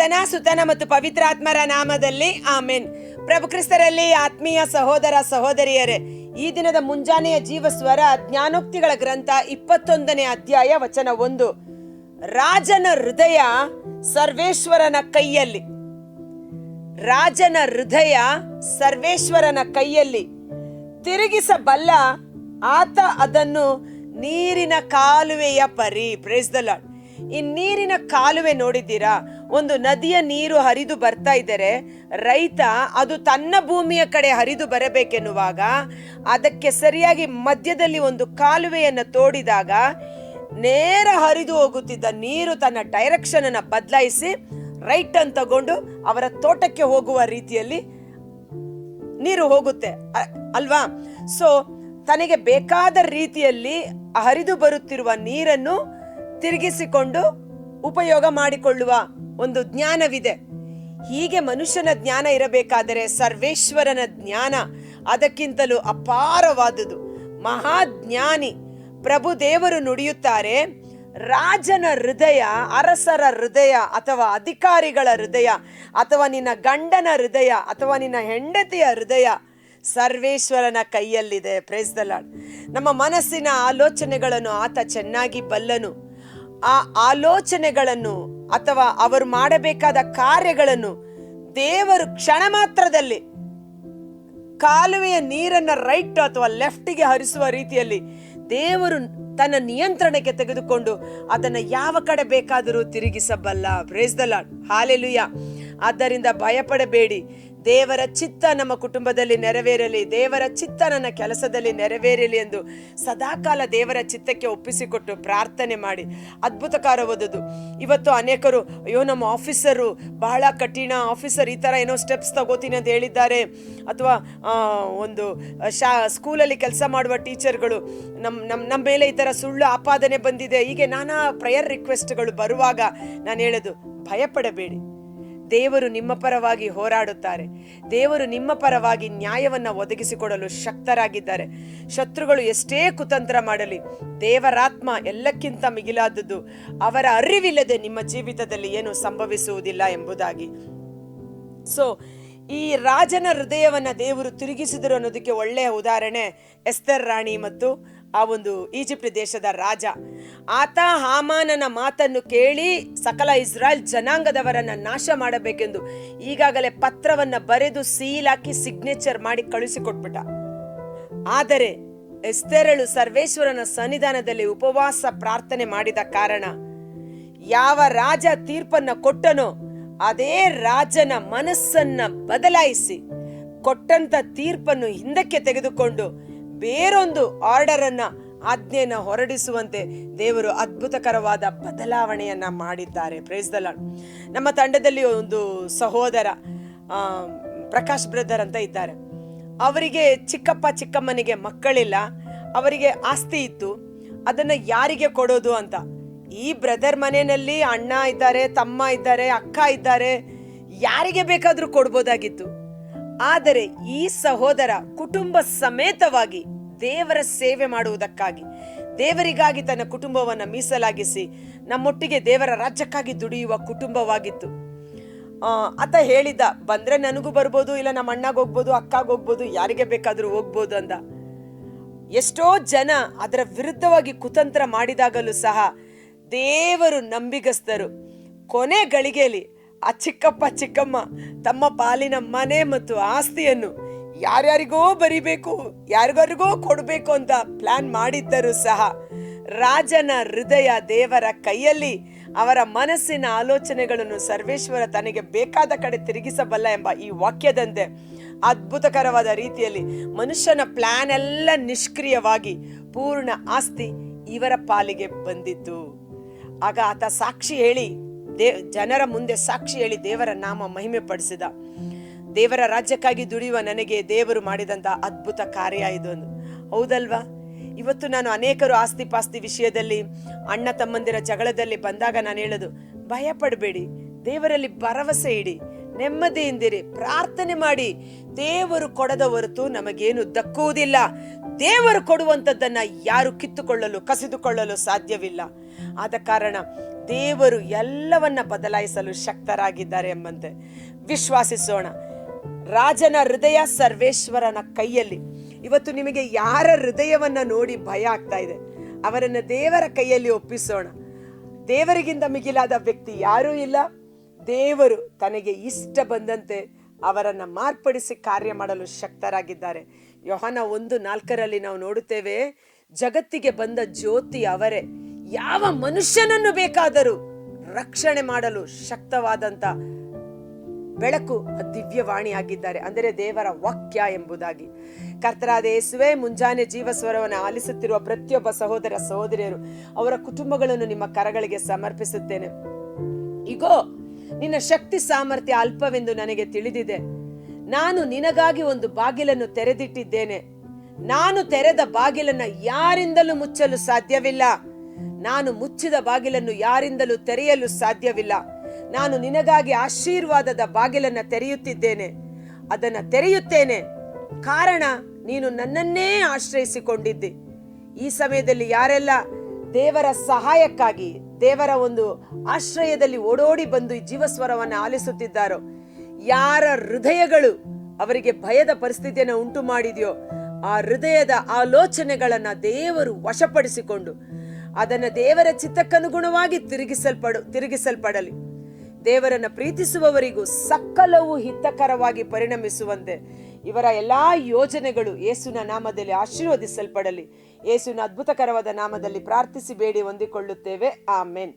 ಪಿತನ ಸುತನ ಮತ್ತು ಪವಿತ್ರಾತ್ಮರ ನಾಮದಲ್ಲಿ ಆಮೇನ್. ಪ್ರಭು ಕ್ರಿಸ್ತರಲ್ಲಿ ಆತ್ಮೀಯ ಸಹೋದರ, ಸಹೋದರಿಯರೇ, ಈ ದಿನದ ಮುಂಜಾನೆಯ ಜೀವಸ್ವರ ಜ್ಞಾನೋಕ್ತಿಗಳ ಗ್ರಂಥ ಇಪ್ಪತ್ತೊಂದನೇ ಅಧ್ಯಾಯ ವಚನ ಒಂದು. ರಾಜನ ಹೃದಯ ಸರ್ವೇಶ್ವರನ ಕೈಯಲ್ಲಿ. ರಾಜನ ಹೃದಯ ಸರ್ವೇಶ್ವರನ ಕೈಯಲ್ಲಿ. ತಿರುಗಿಸಬಲ್ಲ ಆತ ಅದನ್ನು ನೀರಿನ ಕಾಲುವೆಯ ಪರಿ ಪ್ರೇಸ್ ಈ ನೀರಿನ ಕಾಲುವೆ ನೋಡಿದ್ದೀರಾ? ಒಂದು ನದಿಯ ನೀರು ಹರಿದು ಬರ್ತಾ ಇದ್ದರೆ ರೈತ ಅದು ತನ್ನ ಭೂಮಿಯ ಕಡೆ ಹರಿದು ಬರಬೇಕೆನ್ನುವಾಗ ಅದಕ್ಕೆ ಸರಿಯಾಗಿ ಮಧ್ಯದಲ್ಲಿ ಒಂದು ಕಾಲುವೆಯನ್ನು ತೋಡಿದಾಗ ನೇರ ಹರಿದು ಹೋಗುತ್ತಿದ್ದ ನೀರು ತನ್ನ ಡೈರೆಕ್ಷನ್ ಅನ್ನು ಬದಲಾಯಿಸಿ ರೈಟ್ ಅನ್ನು ತಗೊಂಡು ಅವರ ತೋಟಕ್ಕೆ ಹೋಗುವ ರೀತಿಯಲ್ಲಿ ನೀರು ಹೋಗುತ್ತೆ, ಅಲ್ವಾ? ಸೊ ತನಗೆ ಬೇಕಾದ ರೀತಿಯಲ್ಲಿ ಹರಿದು ಬರುತ್ತಿರುವ ನೀರನ್ನು ತಿರುಗಿಸಿಕೊಂಡು ಉಪಯೋಗ ಮಾಡಿಕೊಳ್ಳುವ ಒಂದು ಜ್ಞಾನವಿದೆ. ಹೀಗೆ ಮನುಷ್ಯನ ಜ್ಞಾನ ಇರಬೇಕಾದರೆ ಸರ್ವೇಶ್ವರನ ಜ್ಞಾನ ಅದಕ್ಕಿಂತಲೂ ಅಪಾರವಾದುದು. ಮಹಾಜ್ಞಾನಿ ಪ್ರಭು ದೇವರು ನುಡಿಯುತ್ತಾರೆ, ರಾಜನ ಹೃದಯ ಅರಸರ ಹೃದಯ ಅಥವಾ ಅಧಿಕಾರಿಗಳ ಹೃದಯ ಅಥವಾ ನಿನ್ನ ಗಂಡನ ಹೃದಯ ಅಥವಾ ನಿನ್ನ ಹೆಂಡತಿಯ ಹೃದಯ ಸರ್ವೇಶ್ವರನ ಕೈಯಲ್ಲಿದೆ. ಪ್ರೇಸ್ ದ ಲಾರ್ಡ್ ನಮ್ಮ ಮನಸ್ಸಿನ ಆಲೋಚನೆಗಳನ್ನು ಆತ ಚೆನ್ನಾಗಿ ಬಲ್ಲನು. ಆ ಆಲೋಚನೆಗಳನ್ನು ಅಥವಾ ಅವರು ಮಾಡಬೇಕಾದ ಕಾರ್ಯಗಳನ್ನು ದೇವರು ಕ್ಷಣ ಮಾತ್ರದಲ್ಲಿ ಕಾಲುವೆಯ ನೀರನ್ನ ರೈಟ್ ಅಥವಾ ಲೆಫ್ಟಿಗೆ ಹರಿಸುವ ರೀತಿಯಲ್ಲಿ ದೇವರು ತನ್ನ ನಿಯಂತ್ರಣಕ್ಕೆ ತೆಗೆದುಕೊಂಡು ಅದನ್ನ ಯಾವ ಕಡೆ ಬೇಕಾದರೂ ತಿರುಗಿಸಬಲ್ಲ. ದ ಲಾರ್ಡ್ ಹಾಲೆಲುಯ ಆದ್ದರಿಂದ ಭಯಪಡಬೇಡಿ. ದೇವರ ಚಿತ್ತ ನಮ್ಮ ಕುಟುಂಬದಲ್ಲಿ ನೆರವೇರಲಿ, ದೇವರ ಚಿತ್ತ ನನ್ನ ಕೆಲಸದಲ್ಲಿ ನೆರವೇರಲಿ ಎಂದು ಸದಾಕಾಲ ದೇವರ ಚಿತ್ತಕ್ಕೆ ಒಪ್ಪಿಸಿಕೊಟ್ಟು ಪ್ರಾರ್ಥನೆ ಮಾಡಿ. ಅದ್ಭುತಕಾರ ಓದೋದು. ಇವತ್ತು ಅನೇಕರು, ಅಯ್ಯೋ ನಮ್ಮ ಆಫೀಸರು ಬಹಳ ಕಠಿಣ, ಆಫೀಸರ್ ಈ ಥರ ಏನೋ ಸ್ಟೆಪ್ಸ್ ತಗೋತೀನಿ ಅಂತ ಹೇಳಿದ್ದಾರೆ. ಅಥವಾ ಒಂದು ಶಾ, ಸ್ಕೂಲಲ್ಲಿ ಕೆಲಸ ಮಾಡುವ ಟೀಚರ್ಗಳು ನಮ್ಮ ನಮ್ಮ ನಮ್ಮ ಮೇಲೆ ಈ ಥರ ಸುಳ್ಳು ಆಪಾದನೆ ಬಂದಿದೆ, ಹೀಗೆ ನಾನಾ ಪ್ರೇಯರ್ ರಿಕ್ವೆಸ್ಟ್ಗಳು ಬರುವಾಗ ನಾನು ಹೇಳೋದು, ಭಯಪಡಬೇಡಿ. ದೇವರು ನಿಮ್ಮ ಪರವಾಗಿ ಹೋರಾಡುತ್ತಾರೆ. ದೇವರು ನಿಮ್ಮ ಪರವಾಗಿ ನ್ಯಾಯವನ್ನ ಒದಗಿಸಿಕೊಡಲು ಶಕ್ತರಾಗಿದ್ದಾರೆ. ಶತ್ರುಗಳು ಎಷ್ಟೇ ಕುತಂತ್ರ ಮಾಡಲಿ, ದೇವರಾತ್ಮ ಎಲ್ಲಕ್ಕಿಂತ ಮಿಗಿಲಾದದ್ದು ಅವರ ಅರಿವಿಲ್ಲದೆ ನಿಮ್ಮ ಜೀವಿತದಲ್ಲಿ ಏನು ಸಂಭವಿಸುವುದಿಲ್ಲ ಎಂಬುದಾಗಿ. ಸೊ ಈ ರಾಜನ ಹೃದಯವನ್ನ ದೇವರು ತಿರುಗಿಸಿದರು ಅನ್ನೋದಕ್ಕೆ ಒಳ್ಳೆಯ ಉದಾಹರಣೆ ಎಸ್ತರ್ ರಾಣಿ ಮತ್ತು ಆ ಒಂದು ಈಜಿಪ್ಟ್ ದೇಶದ ರಾಜ. ಆತ ಹಾಮಾನನ ಮಾತನ್ನು ಕೇಳಿ ಸಕಲ ಇಸ್ರಾಯೇಲ್ ಜನಾಂಗದವರನ್ನ ನಾಶ ಮಾಡಬೇಕೆಂದು ಈಗಾಗಲೇ ಪತ್ರವನ್ನ ಬರೆದು ಸೀಲ್ ಹಾಕಿ ಸಿಗ್ನೇಚರ್ ಮಾಡಿ ಕಳುಹಿಸಿಕೊಟ್ಬಿಟ್ಟ. ಆದರೆ ಎಸ್ತೆರಳು ಸರ್ವೇಶ್ವರನ ಸನ್ನಿಧಾನದಲ್ಲಿ ಉಪವಾಸ ಪ್ರಾರ್ಥನೆ ಮಾಡಿದ ಕಾರಣ ಯಾವ ರಾಜ ತೀರ್ಪನ್ನ ಕೊಟ್ಟನೋ ಅದೇ ರಾಜನ ಮನಸ್ಸನ್ನ ಬದಲಾಯಿಸಿ ಕೊಟ್ಟಂತ ತೀರ್ಪನ್ನು ಹಿಂದಕ್ಕೆ ತೆಗೆದುಕೊಂಡು ಬೇರೊಂದು ಆರ್ಡರ್ ಅನ್ನ ಆಜ್ಞೆಯನ್ನ ಹೊರಡಿಸುವಂತೆ ದೇವರು ಅದ್ಭುತಕರವಾದ ಬದಲಾವಣೆಯನ್ನ ಮಾಡಿದ್ದಾರೆ. Praise the lord. ನಮ್ಮ ತಂಡದಲ್ಲಿ ಒಂದು ಸಹೋದರ ಪ್ರಕಾಶ್ ಬ್ರದರ್ ಅಂತ ಇದ್ದಾರೆ. ಅವರಿಗೆ ಚಿಕ್ಕಪ್ಪ ಚಿಕ್ಕಮ್ಮನಿಗೆ ಮಕ್ಕಳಿಲ್ಲ, ಅವರಿಗೆ ಆಸ್ತಿ ಇತ್ತು, ಅದನ್ನ ಯಾರಿಗೆ ಕೊಡೋದು ಅಂತ? ಈ ಬ್ರದರ್ ಮನೆಯಲ್ಲಿ ಅಣ್ಣ ಇದ್ದಾರೆ, ತಮ್ಮ ಇದ್ದಾರೆ, ಅಕ್ಕ ಇದ್ದಾರೆ, ಯಾರಿಗೆ ಬೇಕಾದ್ರೂ ಕೊಡ್ಬೋದಾಗಿತ್ತು. ಆದರೆ ಈ ಸಹೋದರ ಕುಟುಂಬ ಸಮೇತವಾಗಿ ದೇವರ ಸೇವೆ ಮಾಡುವುದಕ್ಕಾಗಿ, ದೇವರಿಗಾಗಿ ತನ್ನ ಕುಟುಂಬವನ್ನು ಮೀಸಲಾಗಿಸಿ ನಮ್ಮೊಟ್ಟಿಗೆ ದೇವರ ರಾಜ್ಯಕ್ಕಾಗಿ ದುಡಿಯುವ ಕುಟುಂಬವಾಗಿತ್ತು. ಆತ ಹೇಳಿದ ಬಂದ್ರೆ ನನಗೂ ಬರ್ಬೋದು, ಇಲ್ಲ ನಮ್ಮ ಅಣ್ಣಗೆ ಹೋಗ್ಬೋದು, ಅಕ್ಕಾಗ ಹೋಗ್ಬೋದು, ಯಾರಿಗೆ ಬೇಕಾದರೂ ಹೋಗ್ಬೋದು ಅಂದ. ಎಷ್ಟೋ ಜನ ಅದರ ವಿರುದ್ಧವಾಗಿ ಕುತಂತ್ರ ಮಾಡಿದಾಗಲೂ ಸಹ ದೇವರು ನಂಬಿಗಸ್ತರು. ಕೊನೆ ಗಳಿಗೆಯಲ್ಲಿ ಆ ಚಿಕ್ಕಪ್ಪ, ಚಿಕ್ಕಮ್ಮ, ತಮ್ಮ ಪಾಲಿನ ಮನೆ ಮತ್ತು ಆಸ್ತಿಯನ್ನು ಯಾರ್ಯಾರಿಗೋ ಬರಿಬೇಕು, ಯಾರಿಗಾರಿಗೋ ಕೊಡಬೇಕು ಅಂತ ಪ್ಲಾನ್ ಮಾಡಿದ್ದರೂ ಸಹ ರಾಜನ ಹೃದಯ ದೇವರ ಕೈಯಲ್ಲಿ ಅವರ ಮನಸ್ಸಿನ ಆಲೋಚನೆಗಳನ್ನು ಸರ್ವೇಶ್ವರ ತನಗೆ ಬೇಕಾದ ಕಡೆ ತಿರುಗಿಸಬಲ್ಲ ಎಂಬ ಈ ವಾಕ್ಯದಂತೆ ಅದ್ಭುತಕರವಾದ ರೀತಿಯಲ್ಲಿ ಮನುಷ್ಯನ ಪ್ಲಾನ್ ಎಲ್ಲ ನಿಷ್ಕ್ರಿಯವಾಗಿ ಪೂರ್ಣ ಆಸ್ತಿ ಇವರ ಪಾಲಿಗೆ ಬಂದಿತ್ತು. ಆಗ ಆತ ಸಾಕ್ಷಿ ಹೇಳಿ ದೇ ಜನರ ಮುಂದೆ ಸಾಕ್ಷಿ ಹೇಳಿ ದೇವರ ನಾಮ ಮಹಿಮೆ ಪಡಿಸಿದ. ದೇವರ ರಾಜ್ಯಕ್ಕಾಗಿ ದುಡಿಯುವ ನನಗೆ ದೇವರು ಮಾಡಿದಂಥ ಅದ್ಭುತ ಕಾರ್ಯ ಇದು ಅಂದು. ಹೌದಲ್ವಾ? ಇವತ್ತು ನಾನು ಅನೇಕರು ಆಸ್ತಿ ಪಾಸ್ತಿ ವಿಷಯದಲ್ಲಿ, ಅಣ್ಣ ತಮ್ಮಂದಿರ ಜಗಳದಲ್ಲಿ ಬಂದಾಗ ನಾನು ಹೇಳೋದು ಭಯ ಪಡಬೇಡಿ ದೇವರಲ್ಲಿ ಭರವಸೆ ಇಡಿ. ನೆಮ್ಮದಿಯಿಂದಿರಿ ಪ್ರಾರ್ಥನೆ ಮಾಡಿ. ದೇವರು ಕೊಡದ ಹೊರತು ನಮಗೇನು ದಕ್ಕುವುದಿಲ್ಲ. ದೇವರು ಕೊಡುವಂಥದ್ದನ್ನ ಯಾರು ಕಿತ್ತುಕೊಳ್ಳಲು, ಕಸಿದುಕೊಳ್ಳಲು ಸಾಧ್ಯವಿಲ್ಲ. ಆದ ಕಾರಣ ದೇವರು ಎಲ್ಲವನ್ನ ಬದಲಾಯಿಸಲು ಶಕ್ತರಾಗಿದ್ದಾರೆ ಎಂಬಂತೆ. ವಿಶ್ವಾಸಿಸೋಣ. ರಾಜನ ಹೃದಯ ಸರ್ವೇಶ್ವರನ ಕೈಯಲ್ಲಿ. ಇವತ್ತು ನಿಮಗೆ ಯಾರ ಹೃದಯವನ್ನ ನೋಡಿ ಭಯ ಆಗ್ತಾ ಇದೆ? ಅವರನ್ನ ದೇವರ ಕೈಯಲ್ಲಿ ಒಪ್ಪಿಸೋಣ. ದೇವರಿಗಿಂತ ಮಿಗಿಲಾದ ವ್ಯಕ್ತಿ ಯಾರೂ ಇಲ್ಲ. ದೇವರು ತನಗೆ ಇಷ್ಟ ಬಂದಂತೆ ಅವರನ್ನು ಮಾರ್ಪಡಿಸಿ ಕಾರ್ಯ ಮಾಡಲು ಶಕ್ತರಾಗಿದ್ದಾರೆ. ಯೋಹನ ಒಂದು ನಾಲ್ಕರಲ್ಲಿ ನಾವು ನೋಡುತ್ತೇವೆ, ಜಗತ್ತಿಗೆ ಬಂದ ಜ್ಯೋತಿ ಅವರೇ, ಯಾವ ಮನುಷ್ಯನನ್ನು ಬೇಕಾದರೂ ರಕ್ಷಣೆ ಮಾಡಲು ಶಕ್ತವಾದಂತ ಬೆಳಕು ದಿವ್ಯವಾಣಿಯಾಗಿದ್ದಾರೆ. ಅಂದರೆ ದೇವರ ವಾಕ್ಯ ಎಂಬುದಾಗಿ. ಕರ್ತರಾದ ಯೇಸುವೆ, ಮುಂಜಾನೆ ಜೀವಸ್ವರವನ್ನು ಆಲಿಸುತ್ತಿರುವ ಪ್ರತಿಯೊಬ್ಬ ಸಹೋದರ ಸಹೋದರಿಯರು, ಅವರ ಕುಟುಂಬಗಳನ್ನು ನಿಮ್ಮ ಕರಗಳಿಗೆ ಸಮರ್ಪಿಸುತ್ತೇನೆ. ಇಗೋ ನಿನ್ನ ಶಕ್ತಿ ಸಾಮರ್ಥ್ಯ ಅಲ್ಪವೆಂದು ನನಗೆ ತಿಳಿದಿದೆ. ನಾನು ನಿನಗಾಗಿ ಒಂದು ಬಾಗಿಲನ್ನು ತೆರೆದಿಟ್ಟಿದ್ದೇನೆ. ನಾನು ತೆರೆದ ಬಾಗಿಲನ್ನು ಯಾರಿಂದಲೂ ಮುಚ್ಚಲು ಸಾಧ್ಯವಿಲ್ಲ. ನಾನು ಮುಚ್ಚಿದ ಬಾಗಿಲನ್ನು ಯಾರಿಂದಲೂ ತೆರೆಯಲು ಸಾಧ್ಯವಿಲ್ಲ. ನಾನು ನಿನಗಾಗಿ ಆಶೀರ್ವಾದದ ಬಾಗಿಲನ್ನು ತೆರೆಯುತ್ತಿದ್ದೇನೆ. ಅದನ್ನು ತೆರೆಯುತ್ತೇನೆ. ಕಾರಣ, ನೀನು ನನ್ನನ್ನೇ ಆಶ್ರಯಿಸಿಕೊಂಡಿದ್ದಿ. ಈ ಸಮಯದಲ್ಲಿ ಯಾರೆಲ್ಲ ದೇವರ ಸಹಾಯಕ್ಕಾಗಿ, ದೇವರ ಒಂದು ಆಶ್ರಯದಲ್ಲಿ ಓಡೋಡಿ ಬಂದು ಈ ಜೀವಸ್ವರವನ್ನು ಆಲಿಸುತ್ತಿದ್ದಾರೋ? ಯಾರ ಹೃದಯಗಳು ಅವರಿಗೆ ಭಯದ ಪರಿಸ್ಥಿತಿಯನ್ನು ಉಂಟು ಮಾಡಿದೆಯೋ ಆ ಹೃದಯದ ಆಲೋಚನೆಗಳನ್ನ ದೇವರು ವಶಪಡಿಸಿಕೊಂಡು, ಅದನ್ನು ದೇವರ ಚಿತ್ತಕ್ಕನುಗುಣವಾಗಿ ತಿರುಗಿಸಲ್ಪಡು, ತಿರುಗಿಸಲ್ಪಡಲಿ. ದೇವರನ್ನ ಪ್ರೀತಿಸುವವರಿಗೂ ಸಕಲವು ಹಿತಕರವಾಗಿ ಪರಿಣಮಿಸುವಂತೆ ಇವರ ಎಲ್ಲಾ ಯೋಜನೆಗಳು ಯೇಸುನ ನಾಮದಲ್ಲಿ ಆಶೀರ್ವದಿಸಲ್ಪಡಲಿ. ಯೇಸುನ ಅದ್ಭುತಕರವಾದ ನಾಮದಲ್ಲಿ ಪ್ರಾರ್ಥಿಸಿ ಬೇಡಿ ಹೊಂದಿಕೊಳ್ಳುತ್ತೇವೆ. ಆಮೇನ್.